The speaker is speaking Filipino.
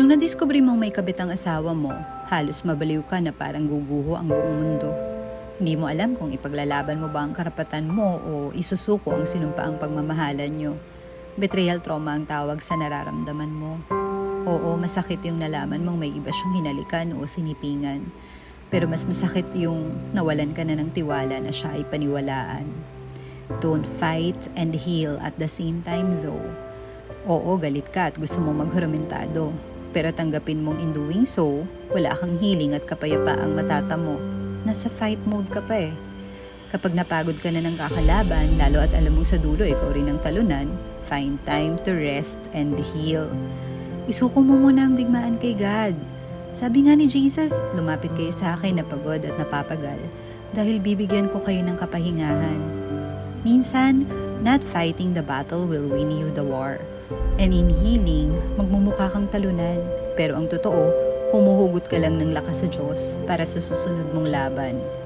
Nung nadiskubre mong may kabit ang asawa mo, halos mabaliw ka na parang guguho ang buong mundo. Hindi mo alam kung ipaglalaban mo ba ang karapatan mo o isusuko ang sinumpaang pagmamahalan nyo. Betrayal trauma ang tawag sa nararamdaman mo. Oo, masakit yung nalaman mong may iba siyang hinalikan o sinipingan. Pero mas masakit yung nawalan ka na ng tiwala na siya ay paniwalaan. Don't fight and heal at the same time though. Oo, galit ka at gusto mo maghuramentado. Pero tanggapin mong in doing so, wala kang healing at kapayapaang matatamo. Nasa fight mode ka pa eh. Kapag napagod ka na ng kakalaban, lalo at alam mong sa dulo ikaw rin ang talunan, find time to rest and heal. Isuko mo muna ang digmaan kay God. Sabi nga ni Jesus, lumapit kayo sa akin na pagod at napapagal dahil bibigyan ko kayo ng kapahingahan. Minsan, not fighting the battle will win you the war. And in healing, magmumukha kang talunan. Pero ang totoo, humuhugot ka lang ng lakas sa Diyos para sa susunod mong laban.